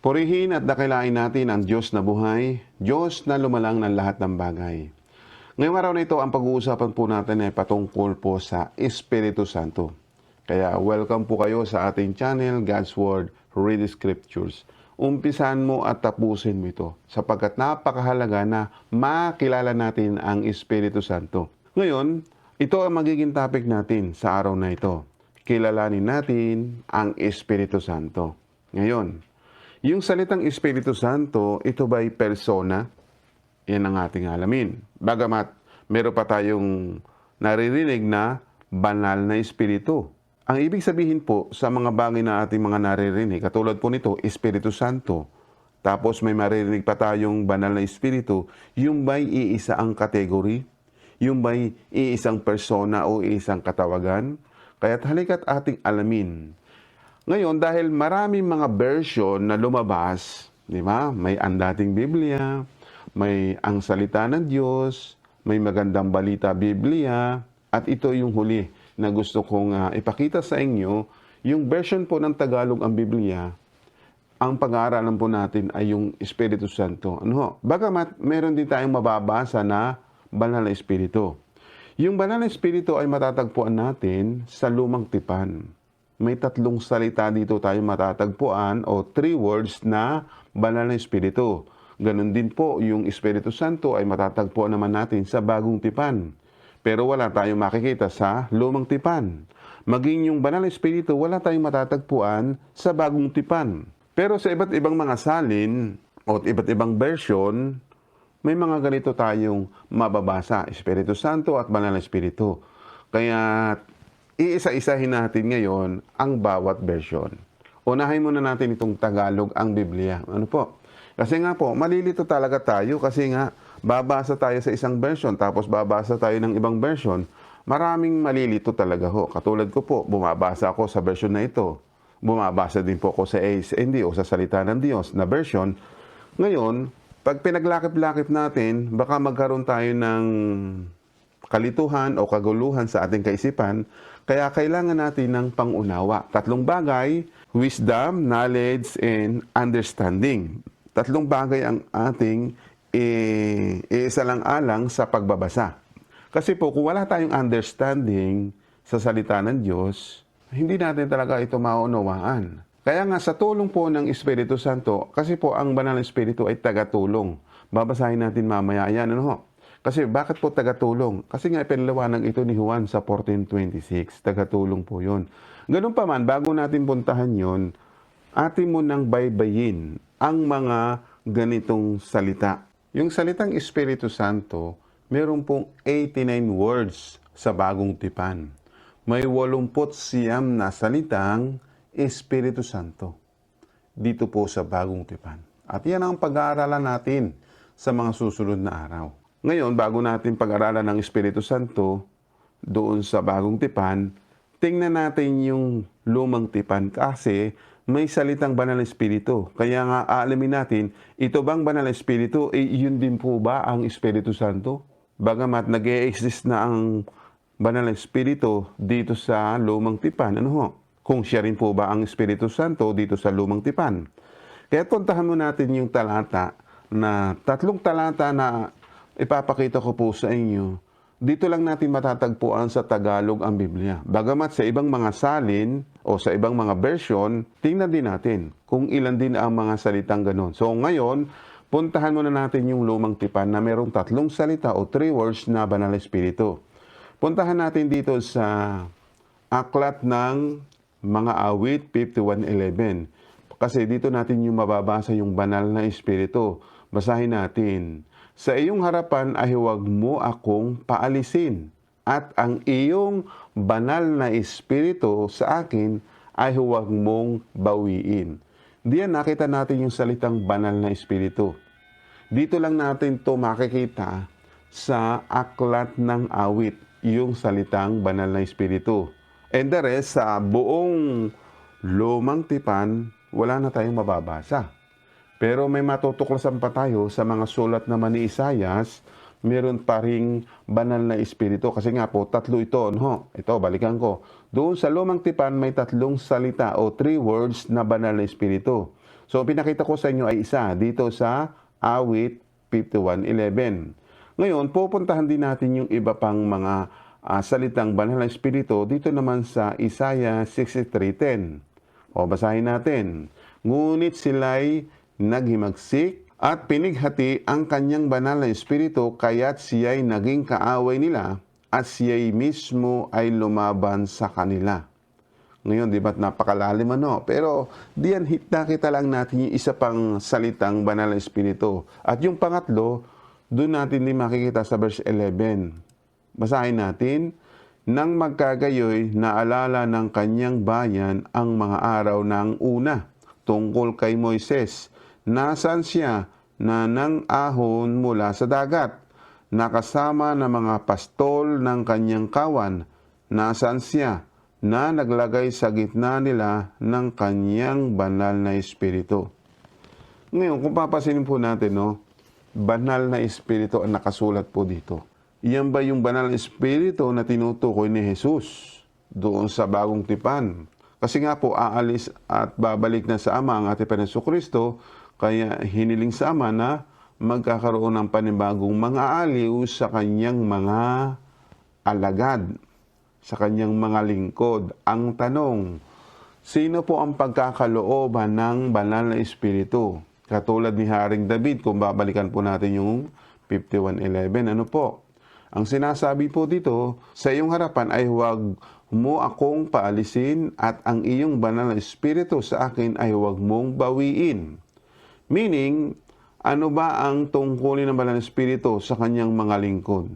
Purihin at dakilain natin ang Diyos na buhay, Diyos na lumalang ng lahat ng bagay. Ngayong araw na ito, ang pag-uusapan po natin ay patungkol po sa Espiritu Santo. Kaya welcome po kayo sa ating channel, God's Word, Read Scriptures. Umpisan mo at tapusin mo ito sapagkat napakahalaga na makilala natin ang Espiritu Santo. Ngayon, ito ang magiging topic natin sa araw na ito. Kilalanin natin ang Espiritu Santo. Ngayon, yung salitang Espiritu Santo, ito ba'y persona? Yan ang ating alamin. Bagamat meron pa tayong naririnig na banal na Espiritu. Ang ibig sabihin po sa mga bagay na ating mga naririnig, katulad po nito, Espiritu Santo. Tapos may maririnig pa tayong banal na Espiritu, yung ba'y iisa ang kategory? Yung ba'y iisang persona o iisang katawagan? Kaya't halika't ating alamin ngayon, dahil maraming mga version na lumabas, di ba? May ang dating Biblia, may ang salita ng Diyos, may magandang balita Biblia, at ito yung huli na gusto kong ah, ipakita sa inyo, yung version po ng Tagalog ang Biblia, ang pag-aaralan po natin ay yung Espiritu Santo. Ano ho? Bagamat meron din tayong mababasa na banal na Espiritu. Yung banal na Espiritu ay matatagpuan natin sa lumang tipan may tatlong salita dito tayo matatagpuan o three words na banal na Espiritu. Ganon din po, yung Espiritu Santo ay matatagpuan naman natin sa bagong tipan. Pero wala tayong makikita sa lumang tipan. Maging yung banal na Espiritu, wala tayong matatagpuan sa bagong tipan. Pero sa iba't ibang mga salin o iba't ibang version, may mga ganito tayong mababasa, Espiritu Santo at Banal na Espiritu. Kaya iisa-isahin natin ngayon ang bawat version. Unahin muna natin itong Tagalog ang Biblia. Ano po? Kasi nga po, malilito talaga tayo kasi nga babasa tayo sa isang version tapos babasa tayo ng ibang version. Maraming malilito talaga ho. Katulad ko po, bumabasa ako sa version na ito. Bumabasa din po ako sa ASND o sa Salita ng Diyos na version. Ngayon, pag pinaglakip-lakip natin, baka magkaroon tayo ng kalituhan o kaguluhan sa ating kaisipan, kaya kailangan natin ng pangunawa. Tatlong bagay, wisdom, knowledge, and understanding. Tatlong bagay ang ating eh, iisa lang alang sa pagbabasa. Kasi po, kung wala tayong understanding sa salita ng Diyos, hindi natin talaga ito maunawaan. Kaya nga sa tulong po ng Espiritu Santo, kasi po ang banal na Espiritu ay tagatulong. Babasahin natin mamaya yan. Ano ho? Kasi bakit po tagatulong? Kasi nga ipinalawanag ito ni Juan sa 1426. Tagatulong po yun. Ganun pa man, bago natin puntahan yon, atin mo nang baybayin ang mga ganitong salita. Yung salitang Espiritu Santo, meron pong 89 words sa bagong tipan. May 80 siyam na salitang Espiritu Santo dito po sa bagong tipan. At yan ang pag-aaralan natin sa mga susunod na araw. Ngayon, bago natin pag-aralan ng Espiritu Santo doon sa bagong tipan, tingnan natin yung lumang tipan kasi may salitang banal na Espiritu. Kaya nga aalamin natin, ito bang banal na Espiritu, eh, yun din po ba ang Espiritu Santo? Bagamat nag exist na ang banal na Espiritu dito sa lumang tipan, ano ho? Kung siya rin po ba ang Espiritu Santo dito sa lumang tipan. Kaya puntahan mo natin yung talata na tatlong talata na ipapakita ko po sa inyo, dito lang natin matatagpuan sa Tagalog ang Biblia. Bagamat sa ibang mga salin o sa ibang mga version, tingnan din natin kung ilan din ang mga salitang ganun. So ngayon, puntahan muna natin yung lumang tipan na merong tatlong salita o three words na Banal na Espiritu. Puntahan natin dito sa aklat ng mga awit 51.11. Kasi dito natin yung mababasa yung banal na Espiritu. Basahin natin. Sa iyong harapan ay huwag mo akong paalisin at ang iyong banal na espiritu sa akin ay huwag mong bawiin. Diyan nakita natin yung salitang banal na espiritu. Dito lang natin to makikita sa aklat ng awit, yung salitang banal na espiritu. And the rest, sa buong lumang tipan, wala na tayong mababasa. Pero may matutuklasan pa tayo sa mga sulat naman ni Isayas, meron pa ring banal na espiritu. Kasi nga po, tatlo ito. No? Ito, balikan ko. Doon sa lumang tipan, may tatlong salita o three words na banal na espiritu. So, pinakita ko sa inyo ay isa dito sa awit 51.11. Ngayon, pupuntahan din natin yung iba pang mga ah, salitang banal na espiritu dito naman sa Isaiah 63.10. O, basahin natin. Ngunit sila'y naghimagsik at pinighati ang kanyang banal na espiritu kaya't siya'y naging kaaway nila at siya'y mismo ay lumaban sa kanila. Ngayon, di ba't napakalalim ano? Pero diyan hit nakita lang natin yung isa pang salitang banal na espiritu. At yung pangatlo, doon natin din makikita sa verse 11. Basahin natin, Nang magkagayoy, naalala ng kanyang bayan ang mga araw ng una tungkol kay Moises. Nasaan siya na nang ahon mula sa dagat? Nakasama ng mga pastol ng kanyang kawan. Nasaan siya? na naglagay sa gitna nila ng kanyang banal na espiritu. Ngayon, kung papasinin po natin, no, banal na espiritu ang nakasulat po dito. Iyan ba yung banal na espiritu na tinutukoy ni Jesus doon sa bagong tipan? Kasi nga po, aalis at babalik na sa Ama ang ating Panginoon Kristo, kaya hiniling sa Ama na magkakaroon ng panibagong mga aliw sa kanyang mga alagad sa kanyang mga lingkod. Ang tanong, sino po ang pagkakalooban ng banal na espiritu? Katulad ni Haring David, kung babalikan po natin yung 51.11, ano po? Ang sinasabi po dito, sa iyong harapan ay huwag mo akong paalisin at ang iyong banal na espiritu sa akin ay huwag mong bawiin. Meaning, ano ba ang tungkulin ng banal na espiritu sa kanyang mga lingkod?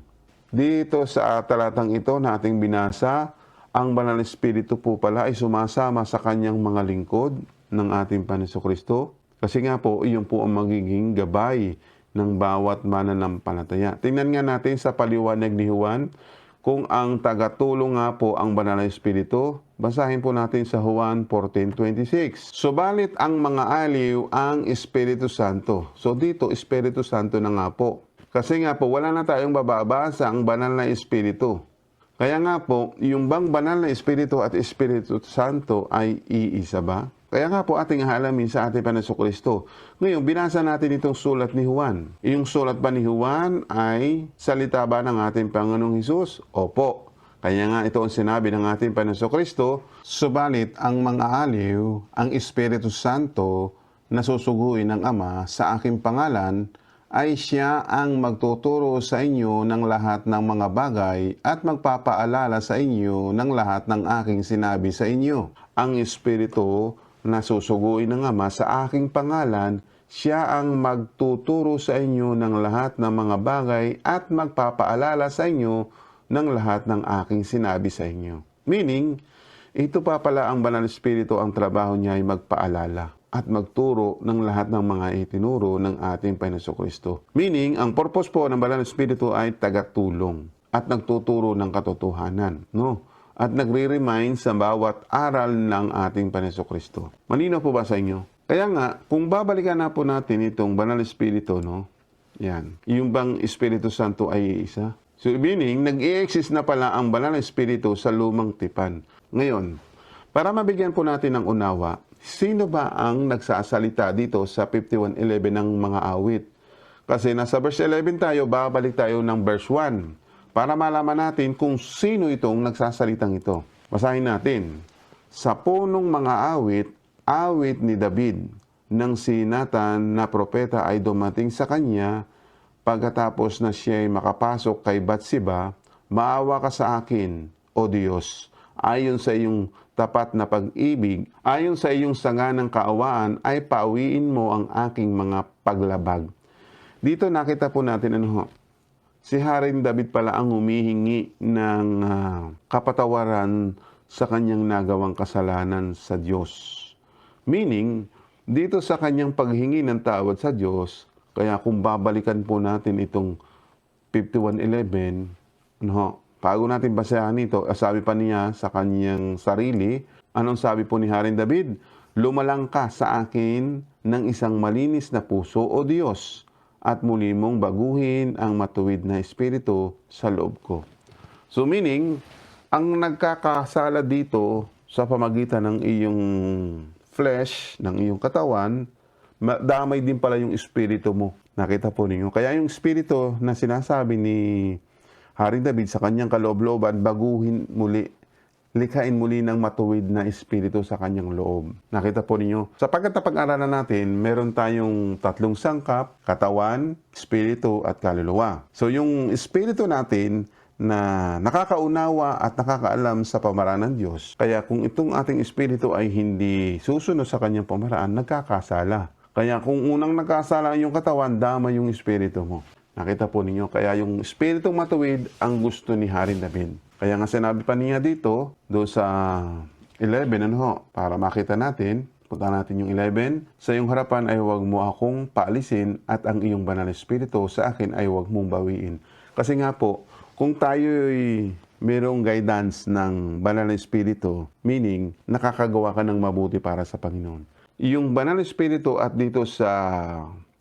Dito sa talatang ito na ating binasa, ang banal na espiritu po pala ay sumasama sa kanyang mga lingkod ng ating Panginoon Kristo. Kasi nga po, iyon po ang magiging gabay ng bawat mananampalataya. Tingnan nga natin sa paliwanag ni Juan kung ang tagatulong nga po ang banal na espiritu. Basahin po natin sa Juan 14.26. Subalit ang mga aliw ang Espiritu Santo. So dito, Espiritu Santo na nga po. Kasi nga po, wala na tayong bababasa ang banal na Espiritu. Kaya nga po, yung bang banal na Espiritu at Espiritu Santo ay iisa ba? Kaya nga po ating halamin sa ating Panginoon Kristo. Ngayon, binasa natin itong sulat ni Juan. Yung sulat ba ni Juan ay salita ba ng ating Panginoong Hesus? Opo. Kaya nga ito ang sinabi ng ating Panginoon Kristo, Subalit ang mga aliw, ang Espiritu Santo na susuguin ng Ama sa aking pangalan, ay siya ang magtuturo sa inyo ng lahat ng mga bagay at magpapaalala sa inyo ng lahat ng aking sinabi sa inyo. Ang Espiritu na susuguin ng Ama sa aking pangalan, siya ang magtuturo sa inyo ng lahat ng mga bagay at magpapaalala sa inyo ng lahat ng aking sinabi sa inyo. Meaning, ito pa pala ang Banal Espiritu ang trabaho niya ay magpaalala at magturo ng lahat ng mga itinuro ng ating Panginoon Kristo. Meaning, ang purpose po ng Banal na Espiritu ay tagatulong at nagtuturo ng katotohanan. No? At nagre-remind sa bawat aral ng ating Panginoon Kristo. Malino po ba sa inyo? Kaya nga, kung babalikan na po natin itong Banal na Espiritu, no? Yan. Yung bang Espiritu Santo ay isa? So, meaning, nag-i-exist na pala ang Banal na Espiritu sa lumang tipan. Ngayon, para mabigyan po natin ng unawa, sino ba ang nagsasalita dito sa 51.11 ng mga awit? Kasi nasa verse 11 tayo, babalik tayo ng verse 1 para malaman natin kung sino itong nagsasalitang ito. Basahin natin. Sa punong mga awit, awit ni David, nang si Nathan na propeta ay dumating sa kanya, pagkatapos na siya ay makapasok kay Batsiba, maawa ka sa akin, O Diyos, ayon sa iyong tapat na pag-ibig, ayon sa iyong sanga ng kaawaan, ay pauwiin mo ang aking mga paglabag. Dito nakita po natin ano ho, si Haring David pala ang humihingi ng ah, kapatawaran sa kanyang nagawang kasalanan sa Diyos. Meaning, dito sa kanyang paghingi ng tawad sa Diyos, kaya kung babalikan po natin itong 51.11, ano ho, Bago natin basahin ito, sabi pa niya sa kanyang sarili, anong sabi po ni Haring David? Lumalang ka sa akin ng isang malinis na puso o Diyos at muli mong baguhin ang matuwid na espiritu sa loob ko. So meaning, ang nagkakasala dito sa pamagitan ng iyong flesh, ng iyong katawan, damay din pala yung espiritu mo. Nakita po ninyo. Kaya yung espiritu na sinasabi ni Haring David sa kanyang kaloob-looban, baguhin muli, likhain muli ng matuwid na espiritu sa kanyang loob. Nakita po ninyo. Sapagkat napag-aralan natin, meron tayong tatlong sangkap, katawan, espiritu, at kaluluwa. So yung espiritu natin, na nakakaunawa at nakakaalam sa pamaraan ng Diyos. Kaya kung itong ating espiritu ay hindi susunod sa kanyang pamaraan, nagkakasala. Kaya kung unang nagkasala yung katawan, dama yung espiritu mo. Nakita po ninyo, kaya yung espiritu matuwid ang gusto ni Haring David. Kaya nga sinabi pa niya dito, do sa 11, ano ho, para makita natin, punta natin yung 11, sa iyong harapan ay huwag mo akong paalisin at ang iyong banal na espiritu sa akin ay huwag mong bawiin. Kasi nga po, kung tayo'y mayroong guidance ng banal na espiritu, meaning nakakagawa ka ng mabuti para sa Panginoon. Yung banal na espiritu at dito sa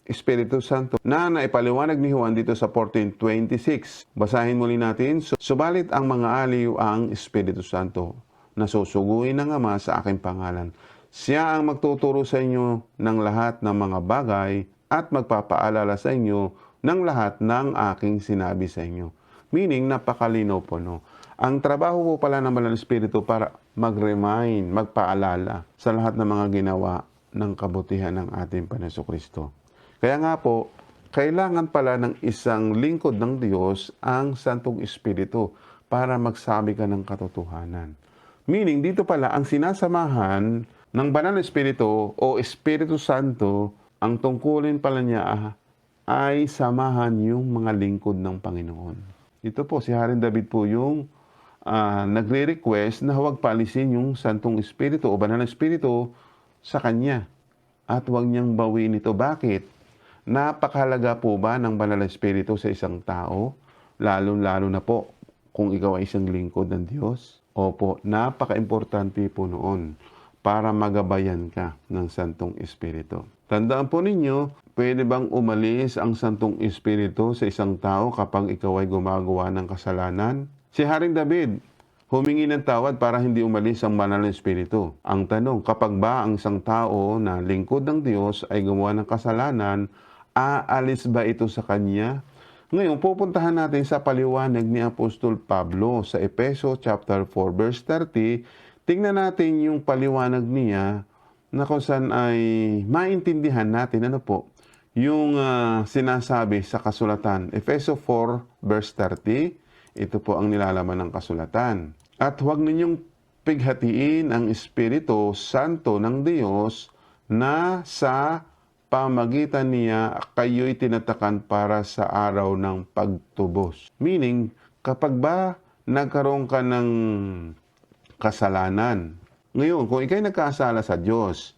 Espiritu Santo na naipaliwanag ni Juan dito sa 14.26. Basahin muli natin. Subalit ang mga aliw ang Espiritu Santo na susuguin ng Ama sa aking pangalan. Siya ang magtuturo sa inyo ng lahat ng mga bagay at magpapaalala sa inyo ng lahat ng aking sinabi sa inyo. Meaning, napakalino po, no? Ang trabaho po pala ng Banal na Espiritu para mag-remind, magpaalala sa lahat ng mga ginawa ng kabutihan ng ating Panginoon Kristo. Kaya nga po, kailangan pala ng isang lingkod ng Diyos ang Santong Espiritu para magsabi ka ng katotohanan. Meaning, dito pala, ang sinasamahan ng Banal na Espiritu o Espiritu Santo, ang tungkulin pala niya ay samahan yung mga lingkod ng Panginoon. Ito po, si Haring David po yung ah, nagre-request na huwag paalisin yung Santong Espiritu o Banal na Espiritu sa kanya. At huwag niyang bawiin ito. Bakit? Napakahalaga po ba ng Banal na Espiritu sa isang tao? Lalo-lalo na po kung ikaw ay isang lingkod ng Diyos. Opo, napaka-importante po noon para magabayan ka ng Santong Espiritu. Tandaan po ninyo, pwede bang umalis ang Santong Espiritu sa isang tao kapag ikaw ay gumagawa ng kasalanan? Si Haring David, humingi ng tawad para hindi umalis ang banal na Espiritu. Ang tanong, kapag ba ang isang tao na lingkod ng Diyos ay gumawa ng kasalanan, aalis ba ito sa kanya? Ngayon, pupuntahan natin sa paliwanag ni Apostol Pablo sa Epeso chapter 4 verse 30. Tingnan natin yung paliwanag niya na kung saan ay maintindihan natin ano po yung ah, sinasabi sa kasulatan. Efeso 4 verse 30. Ito po ang nilalaman ng kasulatan. At huwag ninyong pighatiin ang Espiritu Santo ng Diyos na sa pamagitan niya kayo'y tinatakan para sa araw ng pagtubos. Meaning, kapag ba nagkaroon ka ng kasalanan, ngayon, kung ikay nagkasala sa Diyos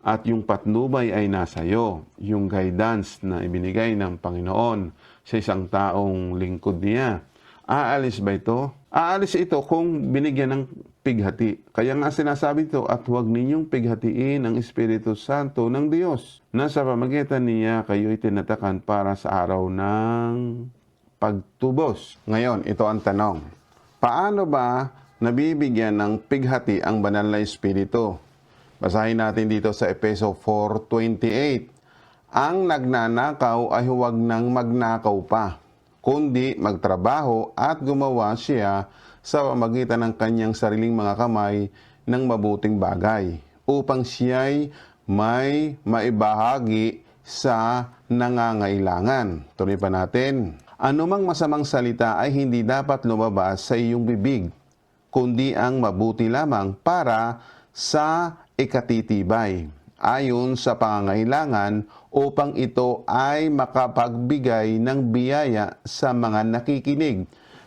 at yung patnubay ay nasa iyo, yung guidance na ibinigay ng Panginoon sa isang taong lingkod niya, aalis ba ito? Aalis ito kung binigyan ng pighati. Kaya nga sinasabi ito, at huwag ninyong pighatiin ang Espiritu Santo ng Diyos na sa pamagitan niya kayo'y tinatakan para sa araw ng pagtubos. Ngayon, ito ang tanong. Paano ba nabibigyan ng pighati ang banal na Espiritu? Basahin natin dito sa Epeso 4.28. Ang nagnanakaw ay huwag nang magnakaw pa, kundi magtrabaho at gumawa siya sa pamagitan ng kanyang sariling mga kamay ng mabuting bagay, upang siya'y may maibahagi sa nangangailangan. Tuloy pa natin. Anumang masamang salita ay hindi dapat lumabas sa iyong bibig, kundi ang mabuti lamang para sa ikatitibay, ayon sa pangangailangan upang ito ay makapagbigay ng biyaya sa mga nakikinig.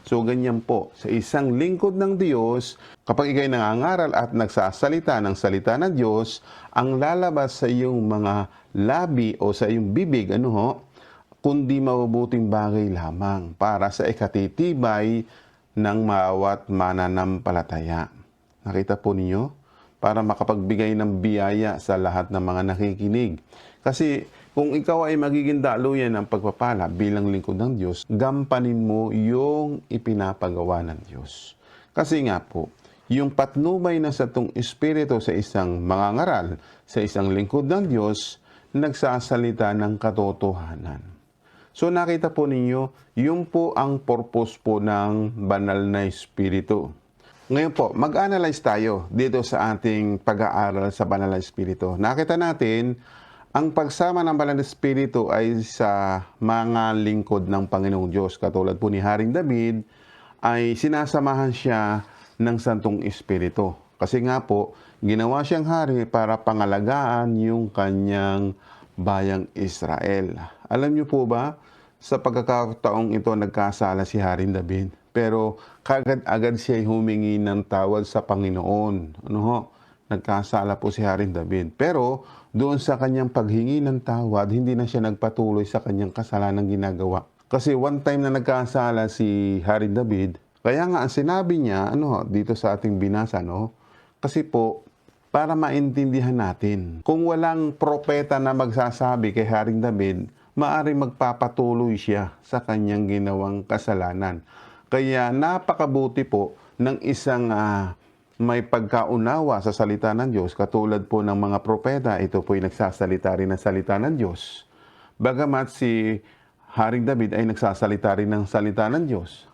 So ganyan po, sa isang lingkod ng Diyos, kapag ikay nangangaral at nagsasalita ng salita ng Diyos, ang lalabas sa iyong mga labi o sa iyong bibig, ano ho, kundi mabubuting bagay lamang para sa ikatitibay ng maawat mananampalataya. Nakita po ninyo? Para makapagbigay ng biyaya sa lahat ng mga nakikinig. Kasi kung ikaw ay magiging daluyan ng pagpapala bilang lingkod ng Diyos, gampanin mo yung ipinapagawa ng Diyos. Kasi nga po, yung patnubay na sa tong espiritu sa isang mangangaral, sa isang lingkod ng Diyos, nagsasalita ng katotohanan. So nakita po ninyo, yun po ang purpose po ng banal na espiritu. Ngayon po, mag-analyze tayo dito sa ating pag-aaral sa banal na espiritu. Nakita natin, ang pagsama ng banal na espiritu ay sa mga lingkod ng Panginoong Diyos. Katulad po ni Haring David, ay sinasamahan siya ng Santong Espiritu. Kasi nga po, ginawa siyang hari para pangalagaan yung kanyang bayang Israel. Alam niyo po ba, sa pagkakataong ito nagkasala si Haring David. Pero kagad-agad siya humingi ng tawad sa Panginoon. Ano ho? Nagkasala po si Haring David. Pero doon sa kanyang paghingi ng tawad, hindi na siya nagpatuloy sa kanyang kasalanan ginagawa. Kasi one time na nagkasala si Haring David, kaya nga ang sinabi niya, ano, dito sa ating binasa, no? Kasi po, para maintindihan natin, kung walang propeta na magsasabi kay Haring David, maari magpapatuloy siya sa kanyang ginawang kasalanan. Kaya napakabuti po ng isang ah, may pagkaunawa sa salita ng Diyos, katulad po ng mga propeta, ito po'y nagsasalita rin ng salita ng Diyos. Bagamat si Haring David ay nagsasalita rin ng salita ng Diyos.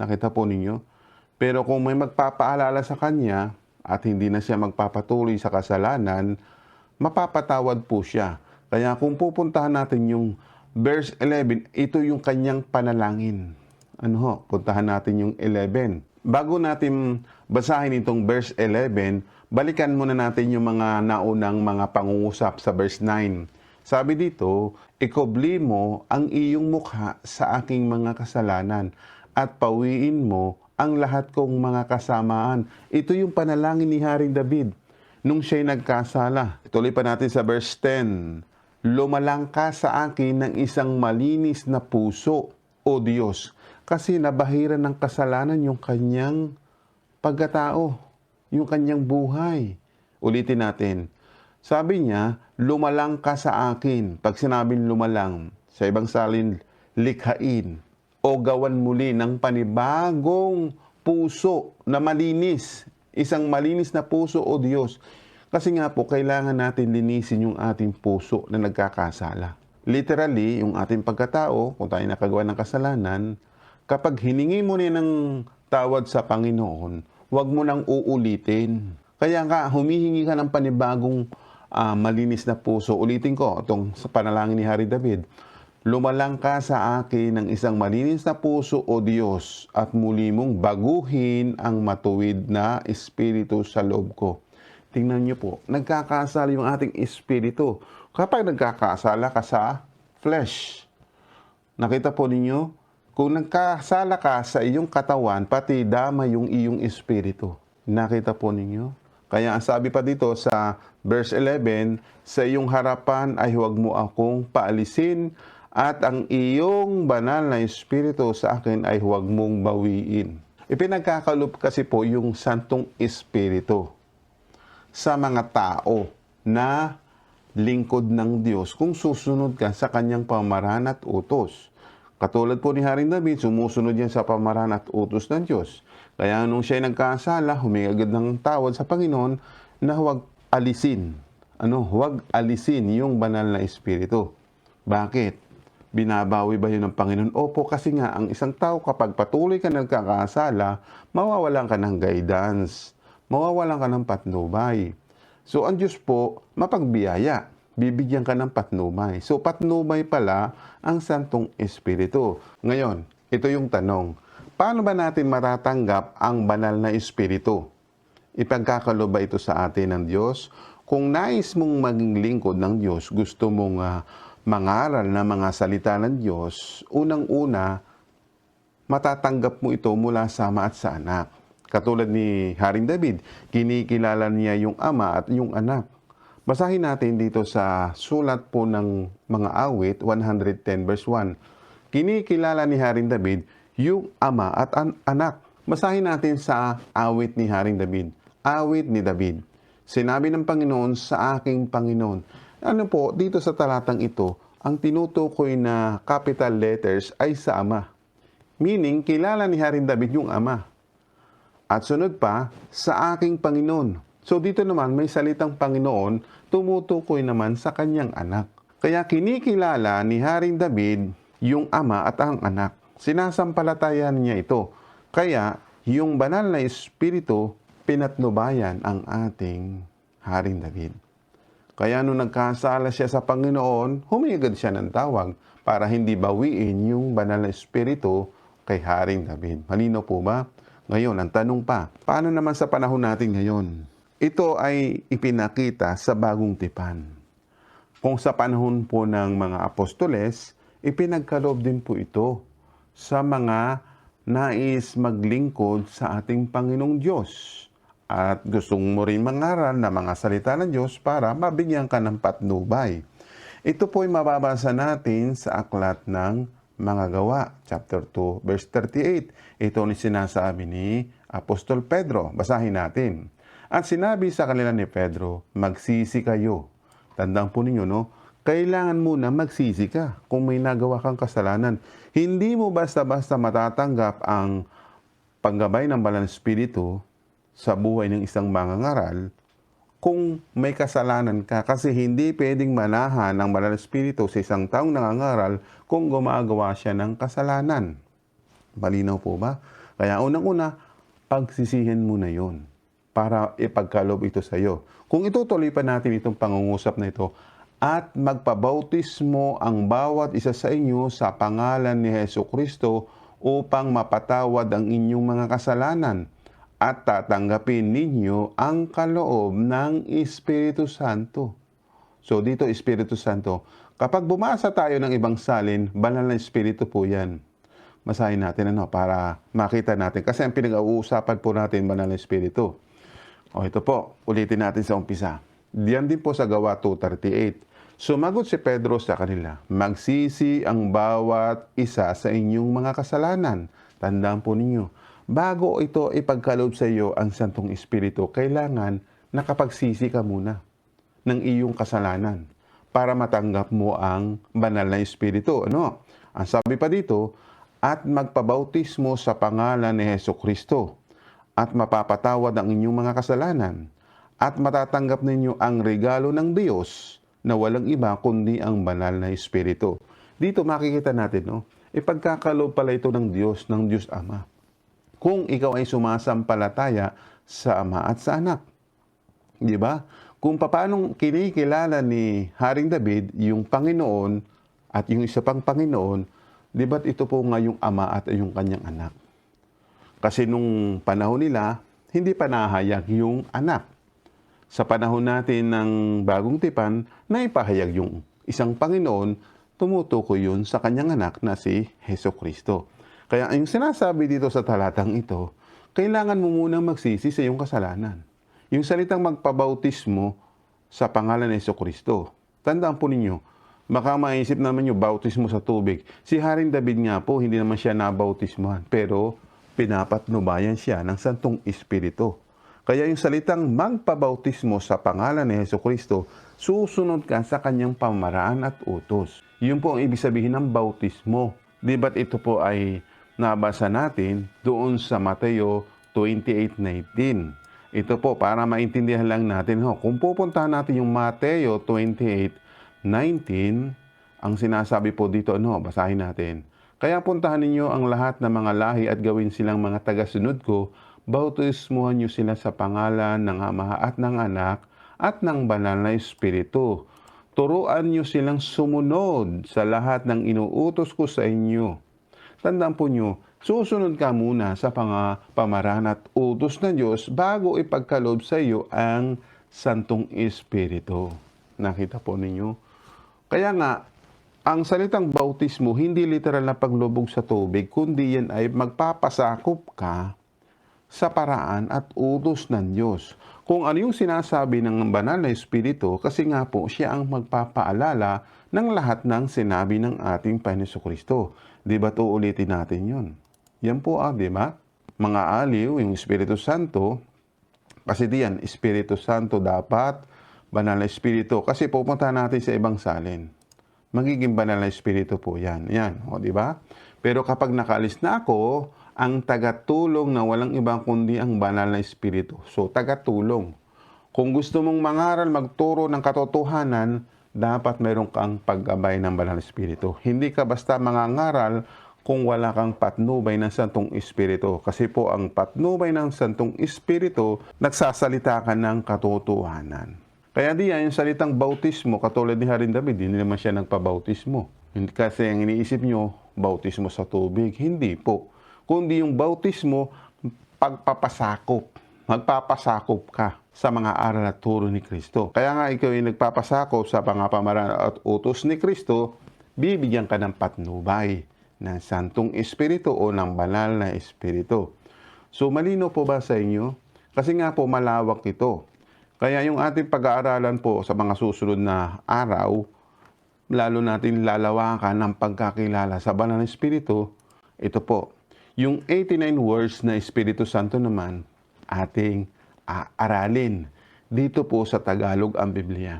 Nakita po ninyo? Pero kung may magpapaalala sa kanya at hindi na siya magpapatuloy sa kasalanan, mapapatawad po siya. Kaya kung pupuntahan natin yung verse 11, ito yung kanyang panalangin. Ano ho? Puntahan natin yung 11. Bago natin basahin itong verse 11, balikan muna natin yung mga naunang mga pangungusap sa verse 9. Sabi dito, ikobli mo ang iyong mukha sa aking mga kasalanan at pawiin mo ang lahat kong mga kasamaan. Ito yung panalangin ni Haring David nung siya'y nagkasala. Tuloy pa natin sa verse 10. Lumalang ka sa akin ng isang malinis na puso, O Diyos, kasi nabahiran ng kasalanan yung kanyang pagkatao, yung kanyang buhay. Ulitin natin. Sabi niya, lumalang ka sa akin. Pag sinabing lumalang, sa ibang salin, likhain o gawan muli ng panibagong puso na malinis. Isang malinis na puso, O Diyos. Kasi nga po, kailangan natin linisin yung ating puso na nagkakasala. Literally, yung ating pagkatao, kung tayo nakagawa ng kasalanan, kapag hiningi mo niya ng tawad sa Panginoon, huwag mo nang uulitin. Kaya nga, humihingi ka ng panibagong ah, malinis na puso. Ulitin ko, itong sa panalangin ni Hari David. Lumalang ka sa akin ng isang malinis na puso, O Diyos, at muli mong baguhin ang matuwid na espiritu sa loob ko. Tingnan niyo po, nagkakasala yung ating espiritu. Kapag nagkakasala ka sa flesh, nakita po ninyo, kung nagkasala ka sa iyong katawan, pati dama yung iyong espiritu. Nakita po ninyo? Kaya ang sabi pa dito sa verse 11, sa iyong harapan ay huwag mo akong paalisin at ang iyong banal na espiritu sa akin ay huwag mong bawiin. Ipinagkakalup kasi po yung santong espiritu sa mga tao na lingkod ng Diyos kung susunod ka sa kanyang pamaran at utos. Katulad po ni Haring David, sumusunod yan sa pamaran at utos ng Diyos. Kaya nung siya nagkasala, humingi agad ng tawad sa Panginoon na huwag alisin. Ano? Huwag alisin yung banal na espiritu. Bakit? Binabawi ba yun ng Panginoon? Opo, kasi nga, ang isang tao kapag patuloy ka nagkakasala, mawawalan ka ng guidance mawawalan ka ng patnubay. So, ang Diyos po, mapagbiyaya. Bibigyan ka ng patnubay. So, patnubay pala ang Santong Espiritu. Ngayon, ito yung tanong. Paano ba natin matatanggap ang banal na Espiritu? Ipagkakalo ba ito sa atin ng Diyos? Kung nais mong maging lingkod ng Diyos, gusto mong ah, mangaral na mga salita ng Diyos, unang-una, matatanggap mo ito mula sa ama at sa anak. Katulad ni Haring David, kinikilala niya yung ama at yung anak. Basahin natin dito sa sulat po ng mga awit, 110 verse 1. Kinikilala ni Haring David yung ama at an- anak. Basahin natin sa awit ni Haring David. Awit ni David. Sinabi ng Panginoon sa aking Panginoon. Ano po, dito sa talatang ito, ang tinutukoy na capital letters ay sa ama. Meaning, kilala ni Haring David yung ama. At sunod pa, sa aking Panginoon. So dito naman may salitang Panginoon, tumutukoy naman sa kanyang anak. Kaya kinikilala ni Haring David yung ama at ang anak. Sinasampalatayan niya ito. Kaya yung banal na espiritu pinatnubayan ang ating Haring David. Kaya nung nagkasala siya sa Panginoon, humigad siya ng tawag para hindi bawiin yung banal na espiritu kay Haring David. Malino po ba? Ngayon, ang tanong pa, paano naman sa panahon natin ngayon? Ito ay ipinakita sa bagong tipan. Kung sa panahon po ng mga apostoles, ipinagkaloob din po ito sa mga nais maglingkod sa ating Panginoong Diyos. At gustong mo rin mangaral na mga salita ng Diyos para mabigyan ka ng patnubay. Ito po ay mababasa natin sa aklat ng mga gawa, chapter 2, verse 38. Ito ni sinasabi ni Apostol Pedro. Basahin natin. At sinabi sa kanila ni Pedro, magsisi kayo. Tandaan po ninyo, no? Kailangan muna magsisi ka kung may nagawa kang kasalanan. Hindi mo basta-basta matatanggap ang paggabay ng Banal na Espiritu sa buhay ng isang mangangaral kung may kasalanan ka kasi hindi pwedeng manahan ng Banal na Espiritu sa isang taong nangangaral kung gumagawa siya ng kasalanan. Malinaw po ba? Kaya unang-una, pagsisihin mo na yon para ipagkalob ito sa iyo. Kung itutuloy pa natin itong pangungusap na ito, at magpabautismo ang bawat isa sa inyo sa pangalan ni Heso Kristo upang mapatawad ang inyong mga kasalanan at tatanggapin ninyo ang kaloob ng Espiritu Santo. So dito, Espiritu Santo, kapag bumasa tayo ng ibang salin, banal na Espiritu po yan. Masahin natin ano, para makita natin. Kasi ang pinag-uusapan po natin, banal na Espiritu. O ito po, ulitin natin sa umpisa. Diyan din po sa gawa 238. Sumagot si Pedro sa kanila, Magsisi ang bawat isa sa inyong mga kasalanan. Tandaan po ninyo, bago ito ipagkalob sa iyo ang Santong Espiritu, kailangan nakapagsisi ka muna ng iyong kasalanan para matanggap mo ang banal na Espiritu. Ano? Ang sabi pa dito, at magpabautismo sa pangalan ni Heso Kristo at mapapatawad ang inyong mga kasalanan at matatanggap ninyo ang regalo ng Diyos na walang iba kundi ang banal na Espiritu. Dito makikita natin, no? Ipagkakalob pala ito ng Diyos, ng Diyos Ama. Kung ikaw ay sumasampalataya sa Ama at sa Anak. Di ba? Kung paanong kinikilala ni Haring David yung Panginoon at yung isa pang Panginoon, di ba't ito po nga yung Ama at yung kanyang anak? Kasi nung panahon nila, hindi pa nahayag yung anak sa panahon natin ng bagong tipan, naipahayag yung isang Panginoon, tumutukoy yun sa kanyang anak na si Heso Kristo. Kaya yung sinasabi dito sa talatang ito, kailangan mo munang magsisi sa iyong kasalanan. Yung salitang magpabautismo sa pangalan ni Heso Kristo. Tandaan po ninyo, baka maisip naman yung bautismo sa tubig. Si Haring David nga po, hindi naman siya nabautismuhan, pero pinapatnubayan siya ng Santong Espiritu. Kaya yung salitang magpabautismo sa pangalan ni Heso Kristo, susunod ka sa kanyang pamaraan at utos. Yun po ang ibig sabihin ng bautismo. Di ba't ito po ay nabasa natin doon sa Mateo 28.19. Ito po, para maintindihan lang natin, ho, kung pupuntahan natin yung Mateo 28.19, ang sinasabi po dito, ano, basahin natin. Kaya puntahan ninyo ang lahat ng mga lahi at gawin silang mga tagasunod ko bautismuhan niyo sila sa pangalan ng Ama at ng Anak at ng Banal na Espiritu. Turuan niyo silang sumunod sa lahat ng inuutos ko sa inyo. Tandaan po niyo, susunod ka muna sa panga pamaran at utos ng Diyos bago ipagkalob sa iyo ang Santong Espiritu. Nakita po ninyo? Kaya nga, ang salitang bautismo, hindi literal na paglubog sa tubig, kundi yan ay magpapasakop ka sa paraan at utos ng Diyos. Kung ano yung sinasabi ng banal na Espiritu, kasi nga po siya ang magpapaalala ng lahat ng sinabi ng ating Panginoon Kristo. Di ba to ulitin natin yun? Yan po ah, di ba? Mga aliw, yung Espiritu Santo, kasi diyan, Espiritu Santo dapat, banal na Espiritu. Kasi pupunta natin sa ibang salin. Magiging banal na Espiritu po yan. Yan, o di ba? Pero kapag nakalis na ako, ang tagatulong na walang ibang kundi ang banal na espiritu. So, tagatulong. Kung gusto mong mangaral, magturo ng katotohanan, dapat meron kang paggabay ng Banal na Espiritu. Hindi ka basta mangangaral kung wala kang patnubay ng Santong Espiritu. Kasi po ang patnubay ng Santong Espiritu, nagsasalita ka ng katotohanan. Kaya di yan, yung salitang bautismo, katulad ni Haring David, hindi naman siya nagpabautismo. Hindi kasi ang iniisip nyo, bautismo sa tubig. Hindi po. Kundi yung bautismo, pagpapasakop. Magpapasakop ka sa mga aral at turo ni Kristo. Kaya nga ikaw ay nagpapasakop sa mga pamaran at utos ni Kristo, bibigyan ka ng patnubay ng Santong Espiritu o ng Banal na Espiritu. So malino po ba sa inyo? Kasi nga po malawak ito. Kaya yung ating pag-aaralan po sa mga susunod na araw, lalo natin lalawakan ng pagkakilala sa Banal na Espiritu, ito po, yung 89 words na Espiritu Santo naman, ating ah, aralin. Dito po sa Tagalog ang Biblia.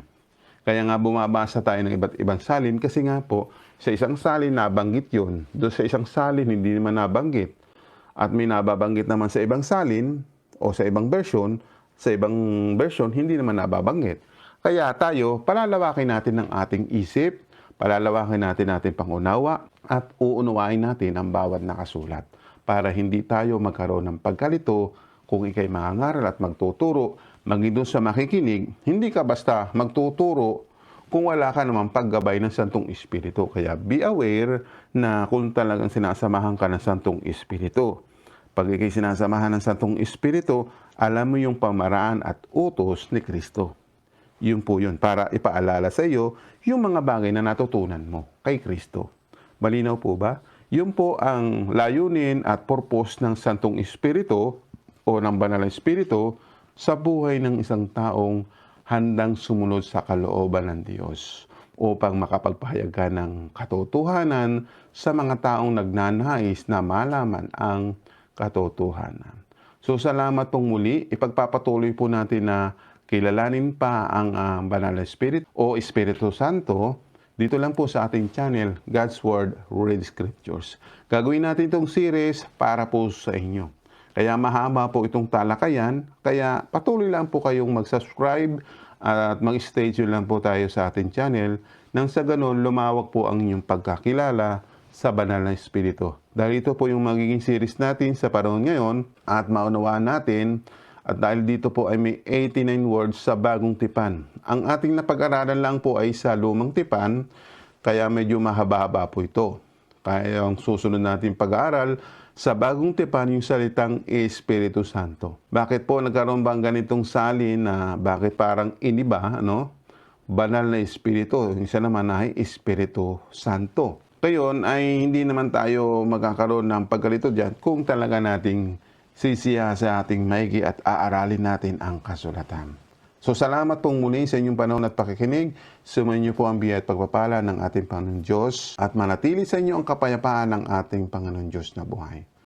Kaya nga bumabasa tayo ng iba't ibang salin kasi nga po, sa isang salin nabanggit yun. Doon sa isang salin hindi naman nabanggit. At may nababanggit naman sa ibang salin o sa ibang version, sa ibang version hindi naman nababanggit. Kaya tayo, palalawakin natin ng ating isip, palalawakin natin natin pangunawa, at uunawain natin ang bawat nakasulat para hindi tayo magkaroon ng pagkalito kung ikay mangangaral at magtuturo, maging doon sa makikinig, hindi ka basta magtuturo kung wala ka namang paggabay ng Santong Espiritu. Kaya be aware na kung talagang sinasamahan ka ng Santong Espiritu. Pag ikay sinasamahan ng Santong Espiritu, alam mo yung pamaraan at utos ni Kristo. Yun po yun, para ipaalala sa iyo yung mga bagay na natutunan mo kay Kristo. Malinaw po ba? Yun po ang layunin at purpose ng Santong Espiritu o ng Banal na Espiritu sa buhay ng isang taong handang sumunod sa kalooban ng Diyos upang makapagpahayag ka ng katotohanan sa mga taong nagnanais na malaman ang katotohanan. So salamat pong muli. Ipagpapatuloy po natin na kilalanin pa ang ah, Banal na Spirit o Espiritu Santo dito lang po sa ating channel, God's Word Read Scriptures. Gagawin natin itong series para po sa inyo. Kaya mahaba po itong talakayan, kaya patuloy lang po kayong mag-subscribe at mag-stay tuned lang po tayo sa ating channel nang sa ganun lumawak po ang inyong pagkakilala sa banal na Espiritu. Dahil ito po yung magiging series natin sa panahon ngayon at maunawaan natin at dahil dito po ay may 89 words sa bagong tipan. Ang ating napag-aralan lang po ay sa lumang tipan, kaya medyo mahaba-haba po ito. Kaya ang susunod natin pag-aaral sa bagong tipan yung salitang Espiritu Santo. Bakit po nagkaroon ba ang ganitong salin na bakit parang iniba, ano? Banal na Espiritu. Isa naman ay Espiritu Santo. Ngayon ay hindi naman tayo magkakaroon ng pagkalito dyan kung talaga nating sisiya sa ating maigi at aaralin natin ang kasulatan. So salamat pong muli sa inyong panahon at pakikinig. Sumayin niyo po ang biyaya at pagpapala ng ating Panginoon Diyos at manatili sa inyo ang kapayapaan ng ating Panginoon Diyos na buhay.